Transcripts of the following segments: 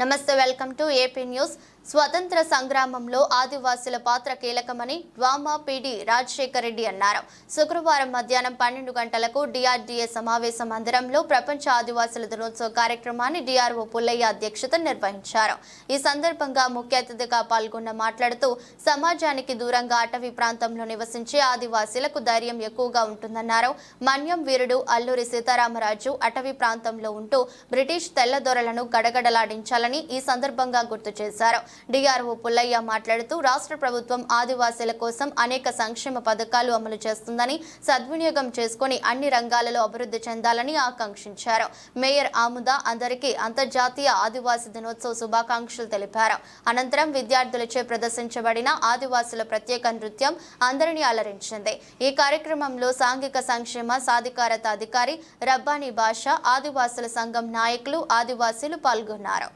నమస్తే welcome to AP news. స్వతంత్ర సంగ్రామంలో ఆదివాసుల పాత్ర కీలకమని డ్వామా పీడి రాజశేఖర్ రెడ్డి అన్నారు. శుక్రవారం మధ్యాహ్నం పన్నెండు గంటలకు డిఆర్డీఏ సమావేశ మందిరంలో ప్రపంచ ఆదివాసుల దినోత్సవ కార్యక్రమాన్ని డిఆర్ఓ పుల్లయ్య అధ్యక్షత నిర్వహించారు. ఈ సందర్భంగా ముఖ్య అతిథిగా పాల్గొన్న మాట్లాడుతూ సమాజానికి దూరంగా అటవీ ప్రాంతంలో నివసించే ఆదివాసీలకు ధైర్యం ఎక్కువగా ఉంటుందన్నారు. మన్యం వీరుడు అల్లూరి సీతారామరాజు అటవీ ప్రాంతంలో ఉంటూ బ్రిటిష్ తెల్లదొరలను గడగడలాడించాలని ఈ సందర్భంగా గుర్తు చేశారు. డిఆర్ఓ పుల్లయ్య మాట్లాడుతూ రాష్ట్ర ప్రభుత్వం ఆదివాసీల కోసం అనేక సంక్షేమ పథకాలు అమలు చేస్తుందని సద్వినియోగం చేసుకుని అన్ని రంగాలలో అభివృద్ధి చెందాలని ఆకాంక్షించారు. మేయర్ ఆముద అందరికీ అంతర్జాతీయ ఆదివాసీ దినోత్సవ శుభాకాంక్షలు తెలిపారు. అనంతరం విద్యార్థులచే ప్రదర్శించబడిన ఆదివాసుల ప్రత్యేక నృత్యం అందరినీ అలరించింది. ఈ కార్యక్రమంలో సాంఘిక సంక్షేమ సాధికారత అధికారి రబ్బానీ భాష ఆదివాసుల సంఘం నాయకులు ఆదివాసీలు పాల్గొన్నారు.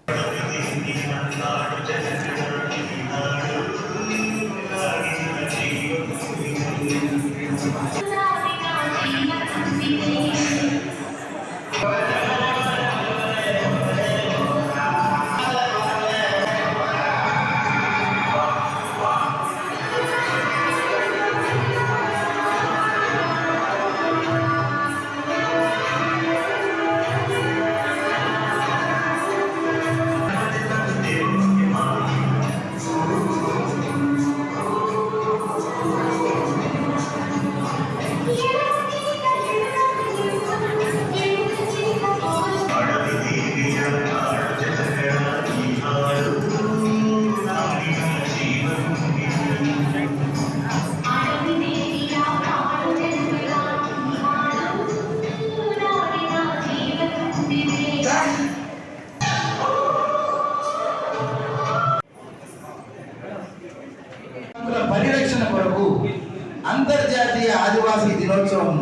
ఆదివాసీ దినోత్సవం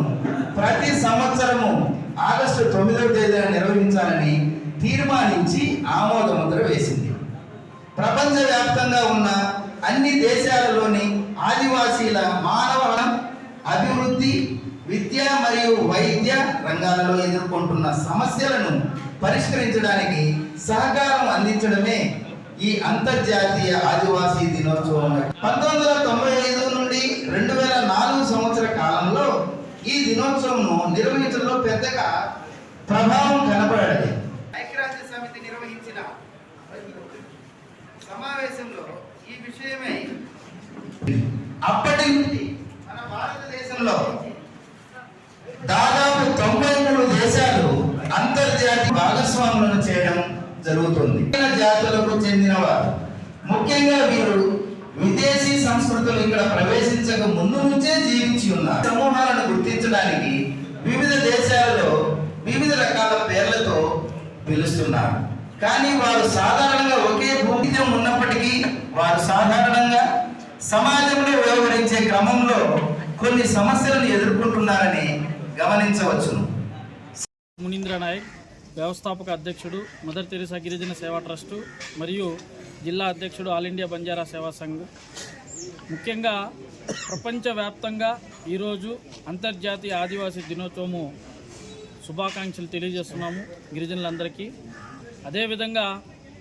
ప్రతి సంవత్సరము ఆగస్టు తొమ్మిదవ తేదీన నిర్వహించాలని తీర్మానించి ఆమోదముద్ర వేసింది. ప్రపంచవ్యాప్తంగా ఉన్న అన్ని దేశాలలోని ఆదివాసీల మానవ అభివృద్ధి విద్య మరియు వైద్య రంగాలలో ఎదుర్కొంటున్న సమస్యలను పరిష్కరించడానికి సహకారం అందించడమే ఈ అంతర్జాతీయ ఆదివాసీ దినోత్సవం. పంతొమ్మిది వందల తొంభై ఐదు నుండి రెండు వేల ఈ దినోత్సవంను నిర్వహించడంలో పెద్దగా ప్రభావం కనపడలేదు ఐక్యరాజ్య సమితి నిర్వహించిన సమావేశంలో ఈ విషయమై అప్పటి నుండి మన భారతదేశంలో దాదాపు తొంభై మూడు దేశాలు అంతర్జాతీయ భాగస్వాములను చేయడం జరుగుతుంది. ఇతర జాతులకు చెందినవారు. ముఖ్యంగా వీరు విదేశీ సంస్కృతులు ఇక్కడ ప్రవేశించక ముందు నుంచే జీవించి ఉన్నారు. రకాల పేర్లతో పిలుస్తున్నారు కానీ వారు సాధారణంగా ఒకే భూమితో ఉన్నప్పటికీ వారు సాధారణంగా సమాజంలో వ్యవహరించే క్రమంలో కొన్ని సమస్యలను ఎదుర్కొంటున్నారని గమనించవచ్చును. మునీంద్ర నాయక్ వ్యవస్థాపక అధ్యక్షుడు మదర్ తెరిసా గిరిజన సేవా ట్రస్టు మరియు జిల్లా అధ్యక్షుడు ఆల్ ఇండియా బంజారా సేవా సంఘ్. ముఖ్యంగా ప్రపంచవ్యాప్తంగా ఈరోజు అంతర్జాతీయ ఆదివాసీ దినోత్సవము శుభాకాంక్షలు తెలియజేస్తున్నాము గిరిజనులందరికీ. అదేవిధంగా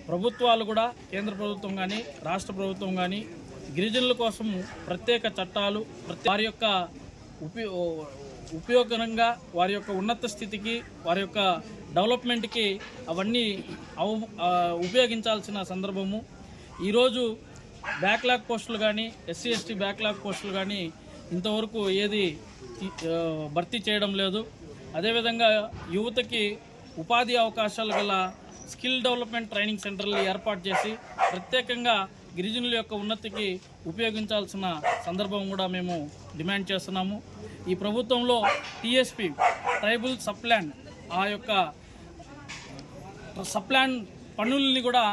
ప్రభుత్వాలు కూడా కేంద్ర ప్రభుత్వం కానీ రాష్ట్ర ప్రభుత్వం కానీ గిరిజనుల కోసం ప్రత్యేక చట్టాలు వారి యొక్క ఉపయో ఉపయోగకరంగా వారి యొక్క ఉన్నత స్థితికి వారి యొక్క డెవలప్మెంట్కి అవన్నీ అవ ఉపయోగించాల్సిన సందర్భము. ఈరోజు బ్యాక్లాగ్ పోస్టులు కానీ ఎస్సీ ఎస్టీ బ్యాక్లాగ్ పోస్టులు కానీ ఇంతవరకు ఏది భర్తీ చేయడం లేదు. అదేవిధంగా యువతకి ఉపాధి అవకాశాలు గల స్కిల్ డెవలప్మెంట్ ట్రైనింగ్ సెంటర్లు ఏర్పాటు చేసి ప్రత్యేకంగా గిరిజనుల యొక్క ఉన్నతికి ఉపయోగించాల్సిన సందర్భం కూడా మేము డిమాండ్ చేస్తున్నాము. ఈ ప్రభుత్వంలో టీఎస్పి ట్రైబుల్ సప్లాన్ ఆ యొక్క సప్లాన్ పన్నుల్ని కూడా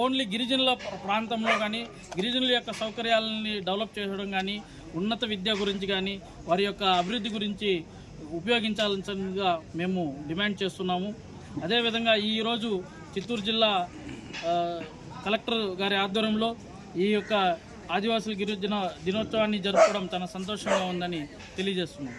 ఓన్లీ గిరిజనుల ప్రాంతంలో కానీ గిరిజనుల యొక్క సౌకర్యాలని డెవలప్ చేయడం కానీ ఉన్నత విద్య గురించి కానీ వారి యొక్క అభివృద్ధి గురించి ఉపయోగించాల్సిందిగా మేము డిమాండ్ చేస్తున్నాము. అదేవిధంగా ఈరోజు చిత్తూరు జిల్లా కలెక్టర్ గారి ఆధ్వర్యంలో ఈ యొక్క ఆదివాసుల గిరిజన దినోత్సవాన్ని జరుపుకోవడం తన సంతోషంగా ఉందని తెలియజేస్తున్నాం.